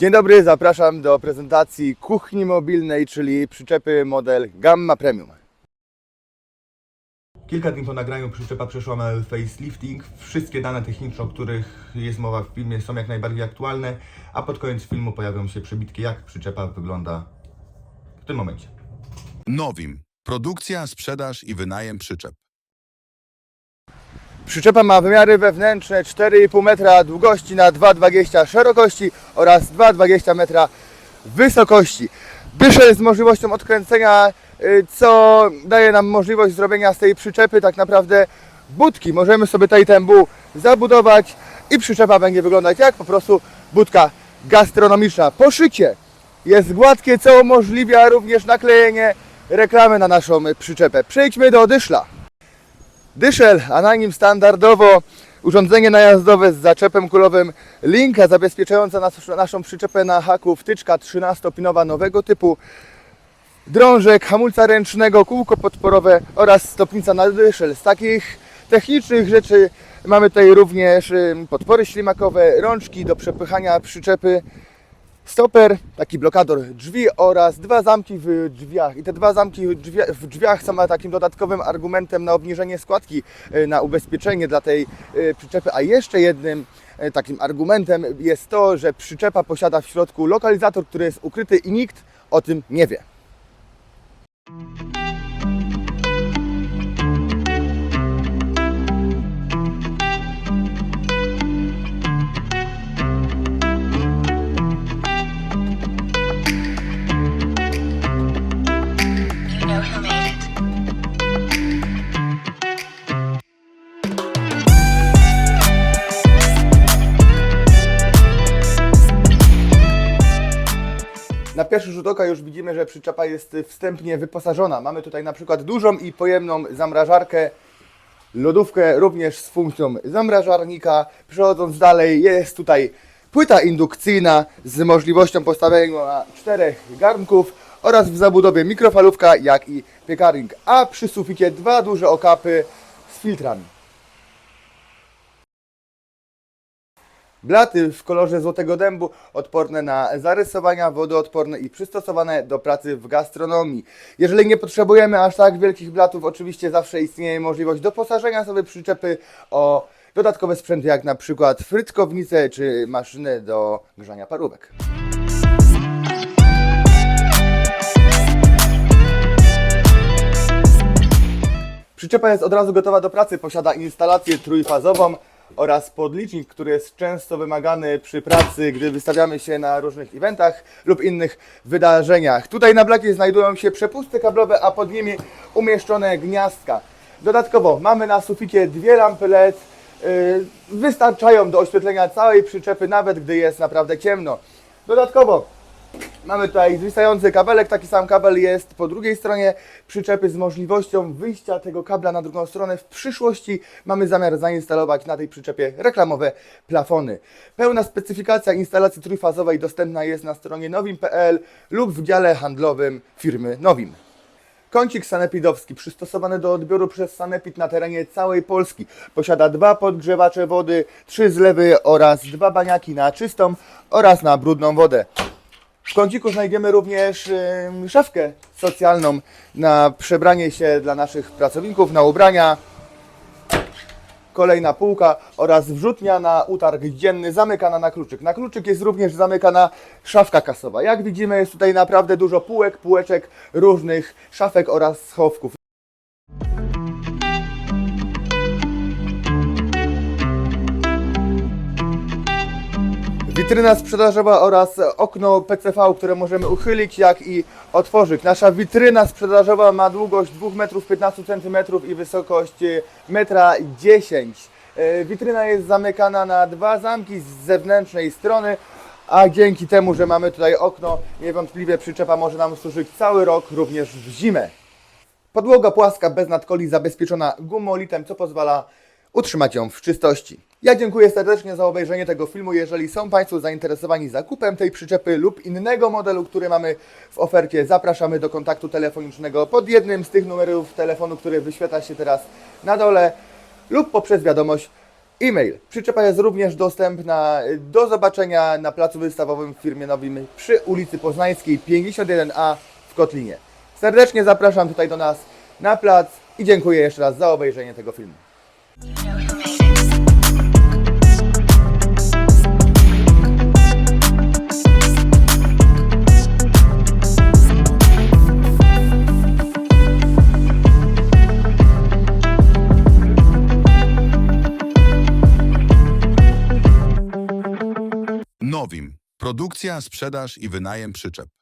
Dzień dobry, zapraszam do prezentacji kuchni mobilnej, czyli przyczepy model Gamma Premium. Kilka dni po nagraniu przyczepa przeszła facelifting. Wszystkie dane techniczne, o których jest mowa w filmie są jak najbardziej aktualne, a pod koniec filmu pojawią się przebitki jak przyczepa wygląda w tym momencie. Nowim. Produkcja, sprzedaż i wynajem przyczep. Przyczepa ma wymiary wewnętrzne 4,5 metra długości na 2,20 szerokości oraz 2,20 metra wysokości. Dyszel z możliwością odkręcenia, y, co daje nam możliwość zrobienia z tej przyczepy tak naprawdę budki. Możemy sobie tutaj tębu zabudować i przyczepa będzie wyglądać jak po prostu budka gastronomiczna. Poszycie jest gładkie, co umożliwia również naklejenie reklamy na naszą przyczepę. Przejdźmy do dyszla. Dyszel, a na nim standardowo urządzenie najazdowe z zaczepem kulowym linka zabezpieczająca nas, naszą przyczepę na haku wtyczka 13-pinowa nowego typu, drążek, hamulca ręcznego, kółko podporowe oraz stopnica na dyszel. Z takich technicznych rzeczy mamy tutaj również ym, podpory ślimakowe, rączki do przepychania przyczepy, stoper, taki blokador drzwi oraz dwa zamki w drzwiach. I te dwa zamki w drzwiach, w drzwiach są takim dodatkowym argumentem na obniżenie składki, y, na ubezpieczenie dla tej y, przyczepy. A jeszcze jednym y, takim argumentem jest to, że przyczepa posiada w środku lokalizator, który jest ukryty i nikt o tym nie wie. Pierwszy rzut oka już widzimy, że przyczepa jest wstępnie wyposażona. Mamy tutaj na przykład dużą i pojemną zamrażarkę, lodówkę również z funkcją zamrażarnika. Przechodząc dalej jest tutaj płyta indukcyjna z możliwością postawienia czterech garnków oraz w zabudowie mikrofalówka jak i piekarnik, a przy suficie dwa duże okapy z filtrami. Blaty w kolorze złotego dębu, odporne na zarysowania, wodoodporne i przystosowane do pracy w gastronomii. Jeżeli nie potrzebujemy aż tak wielkich blatów, oczywiście zawsze istnieje możliwość doposażenia sobie przyczepy o dodatkowe sprzęty, jak na przykład frytkownice czy maszyny do grzania parówek. Przyczepa jest od razu gotowa do pracy, posiada instalację trójfazową oraz podlicznik, który jest często wymagany przy pracy, gdy wystawiamy się na różnych eventach lub innych wydarzeniach. Tutaj na blacie znajdują się przepusty kablowe, a pod nimi umieszczone gniazdka. Dodatkowo mamy na suficie dwie lampy LED, yy, wystarczają do oświetlenia całej przyczepy, nawet gdy jest naprawdę ciemno. Dodatkowo Mamy tutaj zwisający kabelek, taki sam kabel jest po drugiej stronie przyczepy z możliwością wyjścia tego kabla na drugą stronę. W przyszłości mamy zamiar zainstalować na tej przyczepie reklamowe plafony. Pełna specyfikacja instalacji trójfazowej dostępna jest na stronie nowim.pl lub w dziale handlowym firmy Nowim. Kącik sanepidowski przystosowany do odbioru przez sanepid na terenie całej Polski. Posiada dwa podgrzewacze wody, trzy zlewy oraz dwa baniaki na czystą oraz na brudną wodę. W kąciku znajdziemy również szafkę socjalną na przebranie się dla naszych pracowników, na ubrania. Kolejna półka oraz wrzutnia na utarg dzienny zamykana na kluczyk. Na kluczyk jest również zamykana szafka kasowa. Jak widzimy jest tutaj naprawdę dużo półek, półeczek, różnych szafek oraz schowków. Witryna sprzedażowa oraz okno PCV, które możemy uchylić, jak i otworzyć. Nasza witryna sprzedażowa ma długość 2,15 m i wysokość 1,10 m. E, Witryna jest zamykana na dwa zamki z zewnętrznej strony, a dzięki temu, że mamy tutaj okno, niewątpliwie przyczepa może nam służyć cały rok, również w zimę. Podłoga płaska bez nadkoli zabezpieczona gumolitem, co pozwala utrzymać ją w czystości. Ja dziękuję serdecznie za obejrzenie tego filmu. Jeżeli są Państwo zainteresowani zakupem tej przyczepy lub innego modelu, który mamy w ofercie, zapraszamy do kontaktu telefonicznego pod jednym z tych numerów telefonu, który wyświetla się teraz na dole lub poprzez wiadomość E-mail. Przyczepa jest również dostępna. Do zobaczenia na placu wystawowym w firmie Nowim przy ulicy Poznańskiej 51A w Kotlinie. Serdecznie zapraszam tutaj do nas na plac i dziękuję jeszcze raz za obejrzenie tego filmu. Produkcja, sprzedaż i wynajem przyczep.